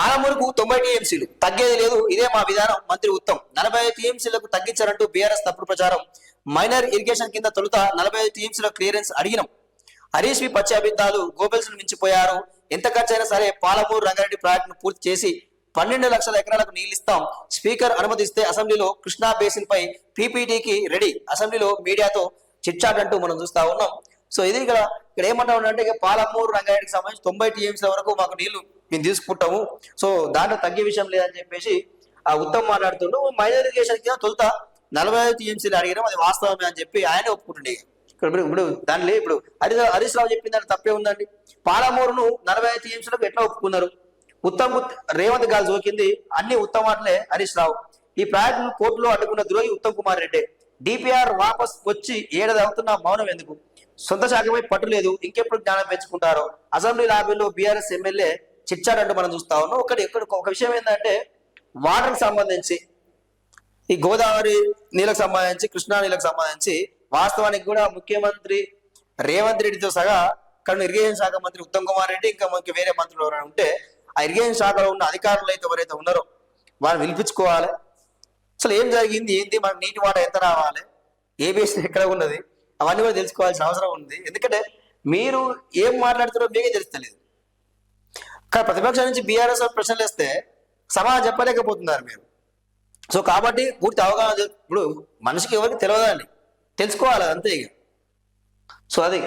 పాలమూరుకు తొంభై టీఎంసీలు. తగ్గేది లేదు. ఇదే మా విధానం. మంత్రి ఉత్తమ్ నలభై ఐదు టీఎంసీలకు తగ్గించారంటూ బీఆర్ఎస్ తప్పుడు ప్రచారం. మైనర్ ఇరిగేషన్ కింద తొలుత నలభై ఐదు టీఎంసీల క్లియరెన్స్ అడిగినాం. హరీష్ వి పచ్చి అబిద్దాలు గోబెల్స్ మించిపోయారు. ఎంత ఖర్చైనా సరే పాలమూరు రంగారెడ్డి ప్రాజెక్టును పూర్తి చేసి పన్నెండు లక్షల ఎకరాలకు నీళ్ళు ఇస్తాం. స్పీకర్ అనుమతిస్తే అసెంబ్లీలో కృష్ణా బేసిన్ పై పీపీటీకి రెడీ. అసెంబ్లీలో మీడియాతో చిట్చాట్ అంటూ మనం చూస్తా ఉన్నాం. సో ఇది ఇక్కడ ఇక్కడ ఏమంటా అంటే ఇక పాలమూరు రంగారెడ్డికి సంబంధించి తొంభై టీఎంసీల వరకు మాకు నీళ్ళు మేము తీసుకుంటాము. సో దాంట్లో తగ్గే విషయం లేదని చెప్పేసి ఆ ఉత్తమ్ మాట్లాడుతుండు. మైనర్ ఇరిగేషన్ కింద తొలుత నలభై ఐదు టీఎంసీలు అడిగినాం అది వాస్తవమే అని చెప్పి ఆయన ఒప్పుకుంటుండే. ఇక్కడ ఇప్పుడు ఇప్పుడు దానిలో ఇప్పుడు హరి హరీష్ రావు చెప్పిన దాని తప్పే ఉందండి. పాలమూరును నలభై ఐదు టీఎంసీలకు ఎట్లా ఒప్పుకున్నారు? ఉత్తమ్ రేవంత్ గారు జోకింది అన్ని ఉత్తమ్ మాటలే హరీష్ రావు. ఈ ప్రాజెక్టును కోర్టులో అడ్డుకున్న ద్రోహి ఉత్తమ్ కుమార్ రెడ్డి. డిపిఆర్ వాపస్ వచ్చి ఏడాది అవుతున్న మౌనం ఎందుకు? సొంత శాఖపై పట్టు లేదు ఇంకెప్పుడు జ్ఞానం పెంచుకుంటారో. అసెంబ్లీ లాబీలో బీఆర్ఎస్ ఎమ్మెల్యే చిచ్చారంటూ మనం చూస్తా ఉన్నాం. ఒకటి ఎక్కడ ఒక విషయం ఏంటంటే వాటర్కి సంబంధించి ఈ గోదావరి నీళ్ళకు సంబంధించి కృష్ణా నీళ్ళకు సంబంధించి వాస్తవానికి కూడా ముఖ్యమంత్రి రేవంత్ రెడ్డితో సహా ఇక్కడ ఇరిగేషన్ శాఖ మంత్రి ఉత్తమ్ కుమార్ రెడ్డి ఇంకా మనకి వేరే మంత్రులు ఎవరైనా ఉంటే ఆ ఇరిగేషన్ శాఖలో ఉన్న అధికారులు అయితే ఎవరైతే ఉన్నారో వారిని పిలిపించుకోవాలి అసలు ఏం జరిగింది? ఏంది? మనకు నీటి వాటర్ ఎంత రావాలి? ఏ బేస్ ఎక్కడ ఉన్నది? అవన్నీ కూడా తెలుసుకోవాల్సిన అవసరం ఉంది. ఎందుకంటే మీరు ఏం మాట్లాడుతారో మీకే తెలుస్తలేదు. కానీ ప్రతిపక్షం నుంచి బీఆర్ఎస్ ప్రశ్నలు వేస్తే సమాధానం చెప్పలేకపోతున్నారు మీరు. సో కాబట్టి పూర్తి అవగాహన ఇప్పుడు మనిషికి ఎవరికి తెలియదండి తెలుసుకోవాలి అంతే ఇక. సో అది